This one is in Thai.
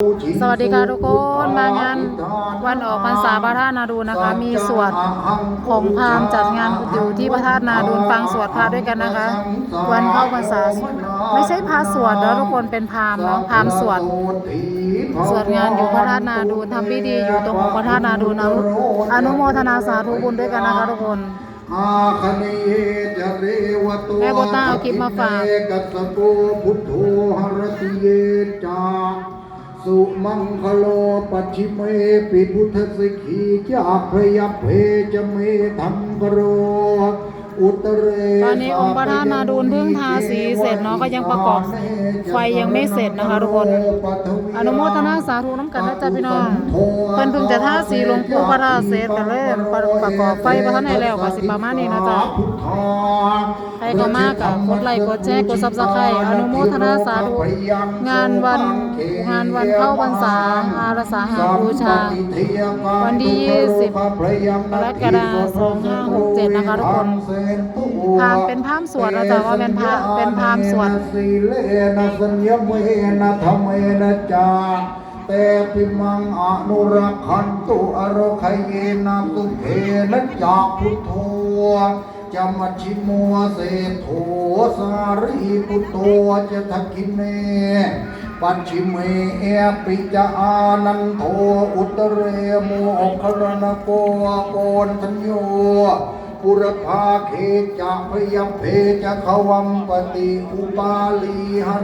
สวัสดีค่ะทุกคนมางานวันออกพรรษาพระธาตุนาดูนนะคะ มีสวดของพราหมณ์จัดงานอยู่ที่พระธาตุนาดูนฟังสวดพระด้วยกันนะคะ วันเข้าพรรษาไม่ใช่พระสวดแล้วทุกคนเป็นพราหมณ์เนาะพราหมณ์สวดสวดงานอยู่พระธาตุนาดูนทำพิธีอยู่ตรงองพระธาตุนาดูนะอนุโมทนาสาธุบุญด้วยกันนะคะทุกคนแม่โบต้าเอาคลิปมาฝาก สุมังคโลปัจิเมปิพุทธสิกีจาพยเพจเมธังกโร ตอนนี้องค์พระธาตุนาดูนเพิ่งทาสีเสร็จเนาะก็ยังประกอบไฟยังไม่เสร็จนะคะทุกคน อนุโมทนาสาธุน้ำกันนะจ๊ะพี่น้องเพิ่นเพิ่งจะทาสีหลวงปู่พระธาตุเสร็จกันเลยประกอบไฟพระท่านให้แล้วก็สิประมาณนี้นะจ๊ะใครก็มากอะกดไลค์กดแชร์กด Subscribe อนุโมทนาสาธุงานวันงานวันเข้าพรรษาอาราสาหาบูชา วันที่ 20กรกฎาคม2567 นะคะทุกคนพราหมณ์เป็นพราหมณ์สวดนะจ๊ะว่าเป็นพระเป็นพราหมณ์สวดสีเลนะสัญญเมนะธรรมเมนะจาแต่ปิมังอนุรักขันตุอโรคเยนะตุเทนะจากพุทโธจามัชชิโมเสโทสารีพุทโธจะทักขิเนปัจฉิเมเอปิจาอานันโทอุตเรโมครณโกโกนทัญโย ปุรภาเคจะพยมเพจะขวัมปติอุปาลีห